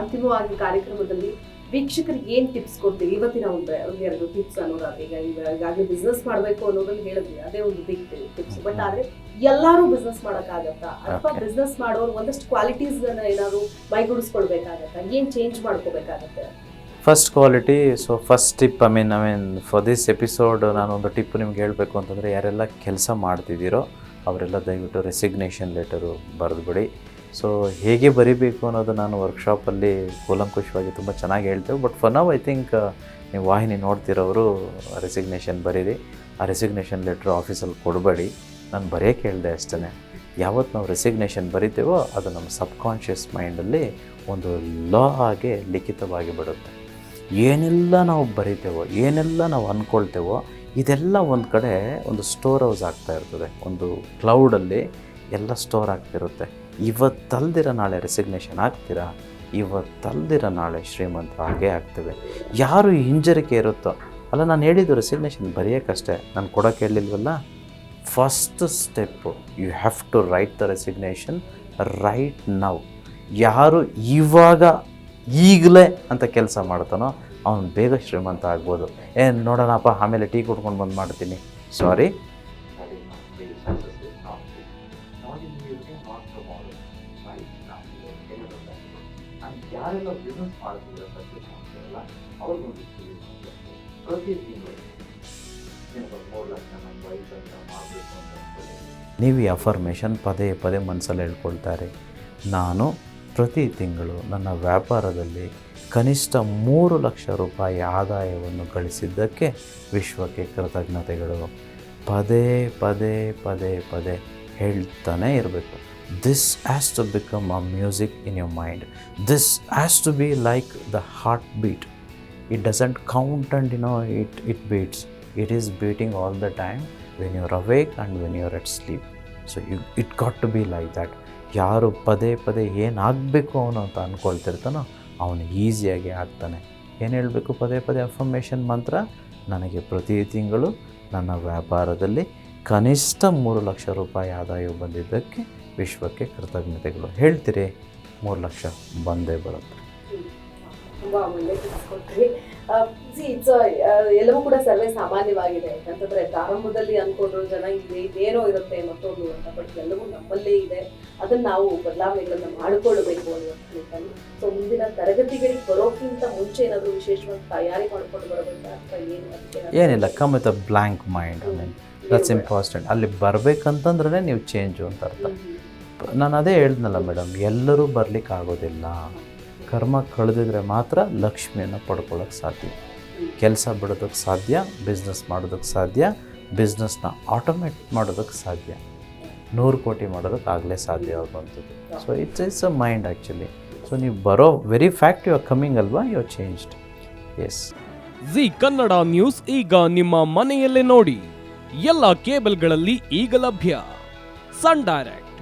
ಅಂತಿಮವಾಗಿ ಕಾರ್ಯಕ್ರಮದಲ್ಲಿ ವೀಕ್ಷಕರಿಗೆ ಏನ್ ಟಿಪ್ಸ್ ಕೊಡ್ತೀವಿ ಇವತ್ತಿನ ಒಂದು ಒಂದೆರಡು ಟಿಪ್ಸ್ ಅನ್ನೋದಾದ್ರೆ ಈಗ ಈಗ ಈಗಾಗಲೇ ಬಿಸ್ನೆಸ್ ಮಾಡಬೇಕು ಅನ್ನೋದ್ರಲ್ಲಿ ಹೇಳಿದ್ವಿ. ಅದೇ ಒಂದು ಬಿಗ್ ಟಿಪ್ಸ್ ಬಟ್ ಆದ್ರೆ ಎಲ್ಲಾರು ಬಿಸ್ನೆಸ್ ಮಾಡಕ್ಕಾಗತ್ತಾ? ಅಥವಾ. ಬಿಸ್ನೆಸ್ ಮಾಡೋರು ಒಂದಷ್ಟು ಕ್ವಾಲಿಟೀಸ್ ಏನಾದ್ರು ಮೈಗೂಡಿಸ್ಕೊಳ್ಬೇಕಾಗತ್ತಾ? ಏನ್ ಚೇಂಜ್ ಮಾಡ್ಕೋಬೇಕಾಗತ್ತೆ? First quality so first tip I mean I mean for this episode ನಾನೊಂದು ಟಿಪ್ ನಿಮ್ಗೆ ಹೇಳಬೇಕು ಅಂತಂದರೆ ಯಾರೆಲ್ಲ ಕೆಲಸ ಮಾಡ್ತಿದ್ದೀರೋ ಅವರೆಲ್ಲ ದಯವಿಟ್ಟು ರೆಸಿಗ್ನೇಷನ್ ಲೆಟರು ಬರೆದುಬಿಡಿ. ಸೊ ಹೇಗೆ ಬರಿಬೇಕು ಅನ್ನೋದು ನಾನು ವರ್ಕ್ಶಾಪಲ್ಲಿ ಕೂಲಂಕುಷವಾಗಿ ತುಂಬ ಚೆನ್ನಾಗಿ ಹೇಳ್ತೇವೆ. ಬಟ್ ಫರ್ ನಾವ್ ಐ ಥಿಂಕ್ ನೀವು ವಾಹಿನಿ ನೋಡ್ತಿರೋರು ರೆಸಿಗ್ನೇಷನ್ ಬರೀರಿ. ಆ ರೆಸಿಗ್ನೇಷನ್ ಲೆಟ್ರ್ ಆಫೀಸಲ್ಲಿ ಕೊಡಬೇಡಿ. ನಾನು ಬರೆಯೋಕೆ ಹೇಳಿದೆ ಅಷ್ಟೇ ಯಾವತ್ತು ನಾವು ರೆಸಿಗ್ನೇಷನ್ ಬರಿತೇವೋ, ಅದು ನಮ್ಮ ಸಬ್ಕಾನ್ಷಿಯಸ್ ಮೈಂಡಲ್ಲಿ ಒಂದು ಲಾ ಆಗಿ ಲಿಖಿತವಾಗಿ ಬಿಡುತ್ತೆ ಏನೆಲ್ಲ ನಾವು ಬರಿತೇವೋ, ಏನೆಲ್ಲ ನಾವು ಅಂದ್ಕೊಳ್ತೇವೋ ಇದೆಲ್ಲ ಒಂದು ಕಡೆ ಒಂದು ಸ್ಟೋರ್ ಹೌಸ್ ಆಗ್ತಾ ಇರ್ತದೆ. ಒಂದು ಕ್ಲೌಡಲ್ಲಿ ಎಲ್ಲ ಸ್ಟೋರ್ ಆಗ್ತಿರುತ್ತೆ. ಇವತ್ತಲ್ದಿರ ನಾಳೆ ರೆಸಿಗ್ನೇಷನ್ ಆಗ್ತೀರಾ? ಇವತ್ತಲ್ದಿರ ನಾಳೆ ಶ್ರೀಮಂತ ಹಾಗೇ ಆಗ್ತವೆ. ಯಾರು ಹಿಂಜರಿಕೆ ಇರುತ್ತೋ? ಅಲ್ಲ, ನಾನು ಹೇಳಿದ್ದು ರೆಸಿಗ್ನೇಷನ್ ಬರೆಯೋಕ್ಕಷ್ಟೇ. ನಾನು ಕೊಡೋಕೆ ಹೇಳಿಲ್ವಲ್ಲ? First step you have to write the resignation right now ಯಾರು ಇವಾಗ, ಈಗಲೇ ಅಂತ ಕೆಲಸ ಮಾಡ್ತಾನೋ, ಅವನು ಬೇಗ ಶ್ರೀಮಂತ ಆಗ್ಬೋದು. ಏನು ನೋಡೋಣಪ್ಪ, ಆಮೇಲೆ ಟೀ ಕುಡ್ಕೊಂಡು ಬಂದು ಮಾಡ್ತೀನಿ. ಸಾರಿ ಯಾರೆಲ್ಲ ಬಿಸ್ನೆಸ್ ಮಾಡ್ತಿದ್ದಾರೆ ಸಕ್ಸಸ್ ಮಾಡ್ತಾರಲ್ಲ ಅವ್ರಿಗೊಂದು ಪ್ರತಿ ತಿಂಗಳು ಮೂರು ಲಕ್ಷ ನಮ್ಮ ಐದು ನೀವು ಈ ಅಫರ್ಮೇಷನ್ ಪದೇ ಪದೇ ಮನಸ್ಸಲ್ಲಿ ಹೇಳ್ಕೊಳ್ತಾರೆ. ನಾನು ಪ್ರತಿ ತಿಂಗಳು ನನ್ನ ವ್ಯಾಪಾರದಲ್ಲಿ ಕನಿಷ್ಠ ಮೂರು ಲಕ್ಷ ರೂಪಾಯಿ ಆದಾಯವನ್ನು ಗಳಿಸಿದ್ದಕ್ಕೆ ವಿಶ್ವಕ್ಕೆ ಕೃತಜ್ಞತೆಗಳು. ಪದೇ ಪದೇ ಪದೇ ಪದೇ ಹೇಳ್ತಾನೆ ಇರಬೇಕು. Has to become a music in your mind this has to be like the heart beat it doesn't count and you know it it beats it is beating all the time when you're awake and when you're at sleep so you it got to be like that ಯಾರು ಪದೇ ಪದೇ ಏನಾಗಬೇಕು ಅವನು ಅಂತ ಅಂದ್ಕೊಳ್ತಿರ್ತಾನೋ ಅವನು ಈಸಿಯಾಗಿ ಆಗ್ತಾನೆ. ಏನು ಹೇಳಬೇಕು? ಪದೇ ಪದೇ ಅಫರ್ಮೇಷನ್ ಮಂತ್ರ. ನನಗೆ ಪ್ರತಿ ತಿಂಗಳು ನನ್ನ ವ್ಯಾಪಾರದಲ್ಲಿ ಕನಿಷ್ಠ ಮೂರು ಲಕ್ಷ ರೂಪಾಯಿ ಆದಾಯ ಬಂದಿದ್ದಕ್ಕೆ ವಿಶ್ವಕ್ಕೆ ಕೃತಜ್ಞತೆಗಳು. ಹೇಳ್ತೀರಿ ಮೂರು ಲಕ್ಷ ಬಂದೇ ಬರುತ್ತೆ. ತುಂಬಾ ಒಳ್ಳೆ ಕೊಟ್ರಿ. ಇಟ್ಸ್ ಎಲ್ಲವೂ ಕೂಡ ಸರ್ವೇ ಸಾಮಾನ್ಯವಾಗಿದೆ. ಯಾಕಂತಂದ್ರೆ ಪ್ರಾರಂಭದಲ್ಲಿ ಅನ್ಕೊಂಡ್ರು ಜನ ಇದೆ ಇದೇನೋ ಇರುತ್ತೆ ಮತ್ತೊಂದು ಅಂತ ಬಟ್ ಎಲ್ಲವೂ ನಮ್ಮಲ್ಲೇ ಇದೆ. ಅದನ್ನ ನಾವು ಬದಲಾವಣೆಗಳನ್ನ ಮಾಡಿಕೊಳ್ಳಬೇಕು ಅನ್ನೋದು ಸೊ ಮುಂದಿನ ತರಗತಿಗಳಿಗೆ ಬರೋಕ್ಕಿಂತ ಮುಂಚೆ ಏನಾದರೂ ವಿಶೇಷವಾಗಿ ತಯಾರಿ ಮಾಡ್ಕೊಂಡು ಬರಬೇಕಾ ಅಥವಾ ಏನು ಏನಿಲ್ಲ come with a blank mind I mean that's important ಅಲ್ಲಿ ಬರ್ಬೇಕಂತಂದ್ರೆ ನೀವು ಚೇಂಜು ಅಂತ ಅರ್ಥ. ನಾನು ಅದೇ ಹೇಳ್ದನಲ್ಲ ಮೇಡಮ್ ಎಲ್ಲರೂ ಬರಲಿಕ್ಕೆ ಆಗೋದಿಲ್ಲ. ಕರ್ಮ ಕಳೆದಿದ್ರೆ ಮಾತ್ರ ಲಕ್ಷ್ಮಿಯನ್ನು ಪಡ್ಕೊಳ್ಳೋಕ್ಕೆ ಸಾಧ್ಯ. ಕೆಲಸ ಬಿಡೋದಕ್ಕೆ ಸಾಧ್ಯ ಬಿಸ್ನೆಸ್ ಮಾಡೋದಕ್ಕೆ ಸಾಧ್ಯ ಬಿಸ್ನೆಸ್ನ ಆಟೋಮೇಟ್ ಮಾಡೋದಕ್ಕೆ ಸಾಧ್ಯ. ನೂರು ಕೋಟಿ ಮಾಡೋದಕ್ಕೆ ಆಗಲೇ ಸಾಧ್ಯ ಆಗುವಂಥದ್ದು so it's it's a mind actually so ನೀವು ಬರೋ very fact you are coming ಅಲ್ವಾ? You are changed S G Kannada news ಈಗ ನಿಮ್ಮ ಮನೆಯಲ್ಲೇ ನೋಡಿ. ಎಲ್ಲ ಕೇಬಲ್ಗಳಲ್ಲಿ ಈಗ ಲಭ್ಯ. ಸನ್ ಡೈರೆಕ್ಟ್